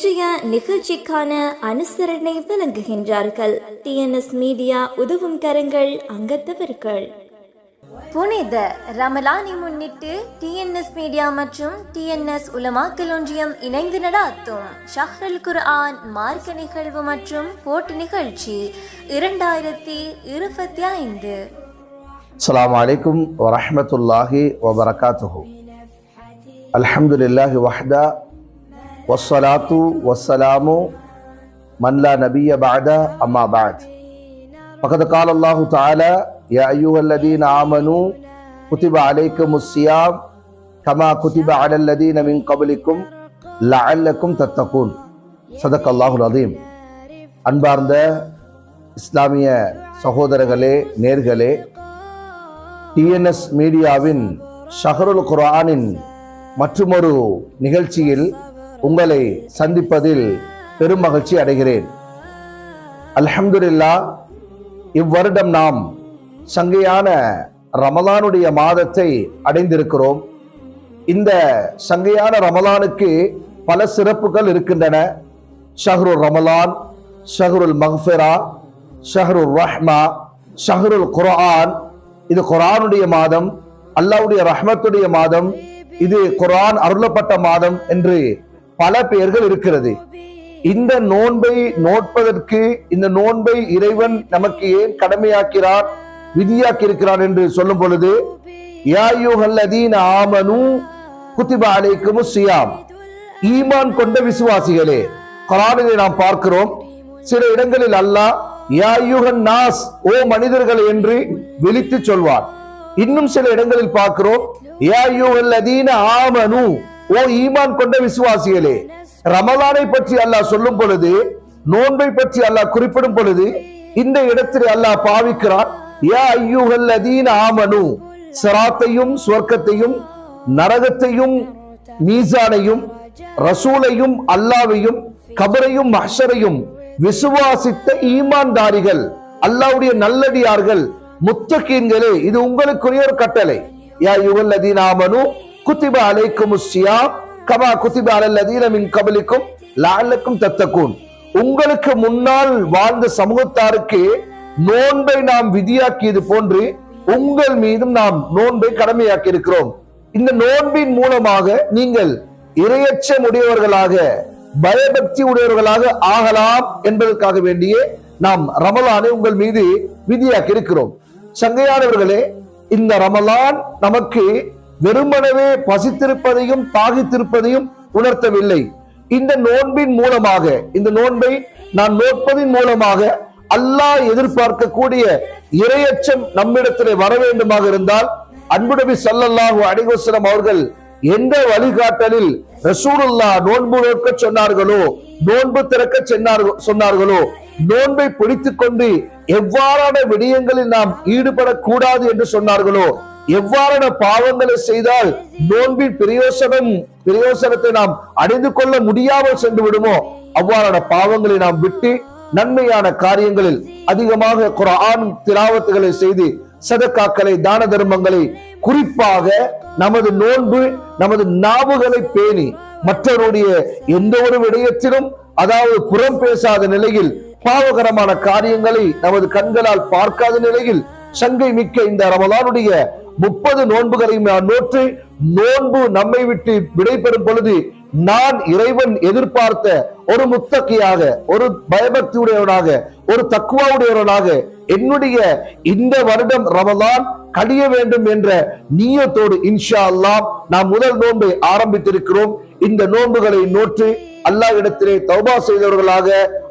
இன்றைய நிகழ்ச்சிக்கான அனுசரணை வழங்குகின்றார்கள் டிஎன்எஸ் மீடியா உதவும் கரங்கள் அங்கத்தவர்கள். புனித ரமலானை முன்னிட்டு டிஎன்எஸ் மீடியா மற்றும் டிஎன்எஸ் உலமாக்கல் ஒன்றியம் இணைந்து நடாத்தும் ஷஹ்ரல் குர்ஆன் மார்க்க நிகழ்வு மற்றும் போட்டி நிகழ்ச்சி இரண்டாயிரத்தி இருபத்தி ஐந்து. அஸ்லாம் வலைக்கும் வரமத்துல்லாஹி வபரகாத்துஹு. அலமதுல்லாஹி வஹ்தா வஸ்ஸலாத்து வஸ்ஸலாமு மன்லா நபிய பாத அம்மா பாத் பகத கால அல்லாஹு தால யா ஐயூஹல்லதீன் ஆமனு குத்திப அலைக்கும் முஸ்ஸியாம் கமா குத்திப அலல்லதீன் மின் கபலிக்கும் லஅல்லக்கும் தத்தகூன் சதக் அல்லாஹுல் அதீம் அன்பார்ந்த இஸ்லாமிய சகோதரர்களே நேர்களே டிஎன்எஸ் மீடியாவின் ஷஹருல் குர்ஆனின் மற்றுமொரு நிகழ்ச்சியில் உங்களை சந்திப்பதில் பெரும் மகிழ்ச்சி அடைகிறேன். அல்ஹம்துலில்லா இவ்வருடம் நாம் சங்கையான ரமலானுடைய மாதத்தை அடைந்திருக்கிறோம். இந்த சங்கையான ரமலானுக்கு பல சிறப்புகள் இருக்கின்றன. ஷஹ்ருல் ரமலான் ஷஹ்ருல் மஹ்ஃபிரா ஷஹ்ருல் ரஹ்மா ஷஹ்ருல் குர்ஆன். இது குரானுடைய மாதம் அல்லாவுடைய ரஹ்மத்துடைய மாதம். இது குர்ஆன் அருளப்பட்ட மாதம் என்று பல பெயர்கள் இருக்கிறது. இந்த நோன்பை நோட்பதற்கு இந்த நோன்பை இறைவன் நமக்கு ஏன் கடமையாக்கிறார் விதியாக்கி இருக்கிறான் என்று சொல்லும் பொழுது யாயுஹல்லதீன ஆமனு குத்திபா அலைக்கும் சியாம் ஈமான் கொண்ட விசுவாசிகளே குரானிலே நாம் பார்க்கிறோம் சில இடங்களில் அல்லாஹ் யாயுகன் நாஸ் ஓ மனிதர்கள் என்று விழித்து சொல்வார். இன்னும் சில இடங்களில் பார்க்கிறோம் யாயுகல்லதீன ஆமனு ஓ ஈமான் கொண்ட விசுவாசிகளே ரமலானை பற்றி அல்லாஹ் சொல்லும் பொழுது நோன்பை பற்றி அல்லாஹ் குறிப்பிடும் பொழுது இந்த இடத்தில் அல்லாஹ் பாவிக்கிறான் யா ஐயுகல்லதீன ஆமனு சிராத்தையும் சுவர்க்கத்தையும் நரகத்தையும் மீசானையும் ரசூலையும் அல்லாவையும் கபரையும் மஹரையும் விசுவாசித்த ஈமான்தாரிகள் அல்லாவுடைய நல்லடியார்கள் முத்தகீன்களே இது உங்களுக்குரிய ஒரு கட்டளை. யா யுகல் அதீன் ஆமனு குத்திப அலைக்கும் சியாம் கமா குத்திப அலல்லதீன மின் கபலிக்கும் லாலக்கும் தத்தக்கூன் உங்களுக்கு முன்னால் வாழ்ந்த சமூகத்தாருக்கு நோன்பை நாம் விதியாக்கியது போன்று உங்கள் மீதும் நாம் நோன்பை கடமையாக்கி இருக்கிறோம் இந்த நோன்பின் மூலமாக நீங்கள் இரையச்சம் உடையவர்களாக பயபக்தி உடையவர்களாக ஆகலாம் என்பதற்காக வேண்டியே நாம் ரமலானை உங்கள் மீது விதியாக்கி இருக்கிறோம் சங்கையானவர்களே இந்த ரமலான் நமக்கு வெறுமனவே பசித்திருப்பதையும் தாகித்திருப்பதையும் உணர்த்தவில்லை. இந்த நோன்பின் மூலமாக இந்த நோன்பை நான் நோட்பதின் மூலமாக அல்லாஹ் எதிர்பார்க்கக்கூடிய இரையச்சம் நம்மிடத்திலே வர வேண்டுமாக இருந்தால் அன்புடபி சல்லல்லாஹு அடிகோசரம் அவர்கள் எந்த வழிகாட்டலில் ரசூலுல்லா நோன்பு நோக்க சொன்னார்களோ நோன்பு திறக்க சென்னார்கள் சொன்னார்களோ நோன்பை பிடித்துக் கொண்டு எவ்வாறான விடயங்களில் நாம் ஈடுபடக்கூடாது என்று சொன்னார்களோ எவ்வாறான பாவங்களை செய்தால் நோன்பின் பிரயோசனம் பிரயோசனத்தை நாம் அடைந்து கொள்ள முடியாமல் சென்று விடுமோ? அவ்வாறான பாவங்களை நாம் விட்டு நன்மையான காரியங்களில் அதிகமாக குரான் திராவத்துகளை செய்து சதக்காக்களை தான தர்மங்களை குறிப்பாக நமது நோன்பு நமது நாவுகளை பேணி மற்றவருடைய எந்த ஒரு விடயத்திலும் அதாவது புறம் பேசாத நிலையில் பாவகரமான காரியங்களை நமது கண்களால் பார்க்காத நிலையில் சங்கை மிக்க இந்த ரமலானுடைய முப்பது நோன்புகளையும் நான் நோற்று நோன்பு நம்மை விட்டு விடைபெறும் பொழுது நான் இறைவன் எதிர்பார்த்த ஒரு முத்தக்கியாக ஒரு பயபக்தியுடையவனாக ஒரு தக்குவாவுடையவனாக என்னுடைய இந்த வருடம் ரமதான் கழிய வேண்டும் என்ற நீயத்தோடு இன்ஷா அல்லாஹ் நாம் முதல் நோன்பை ஆரம்பித்திருக்கிறோம். இந்த நோன்புகளை நோற்று அல்லாஹ் இடத்திலே தௌபா செய்தவர்களாக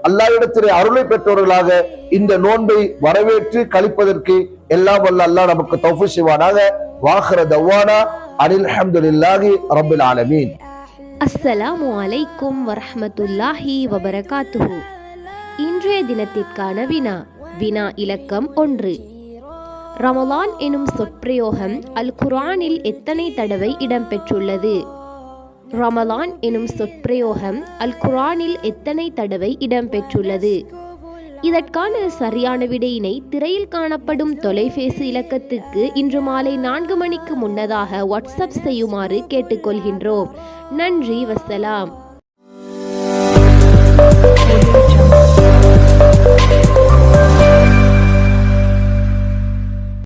அல்லாஹ் இடத்திலே அருளை பெற்றவர்களாக இந்த நோன்பை வரவேற்று கழிப்பதற்கு எல்லாம் வல்ல அல்லாஹ் நமக்கு தௌஃபு செய்வானாக. வாஹர தவானா அனில் அஹமதுல்லாஹி ரபுல் ஆலமீன். அஸ்ஸலாமு அலைக்கும் வரஹமத்துல்லாஹி வபரகாத்துஹு. இன்றைய தினத்திற்கான வினா வினா இலக்கம் ஒன்று. ரமலான் எனும் சொற்பிரயோகம் அல் குர்ஆனில் எத்தனை தடவை இடம்பெற்றுள்ளது? ரமலான் எனும் சொற்பிரயோகம் அல் குரானில் எத்தனை தடவை இடம்பெற்றுள்ளது? இதற்கான சரியான விடையினை திரையில் காணப்படும் தொலைபேசி இலக்கத்துக்கு இன்று மாலை நான்கு மணிக்கு முன்னதாக வாட்ஸ்அப் செய்யுமாறு கேட்டுக்கொள்கின்றோம். நன்றி வசலாம்.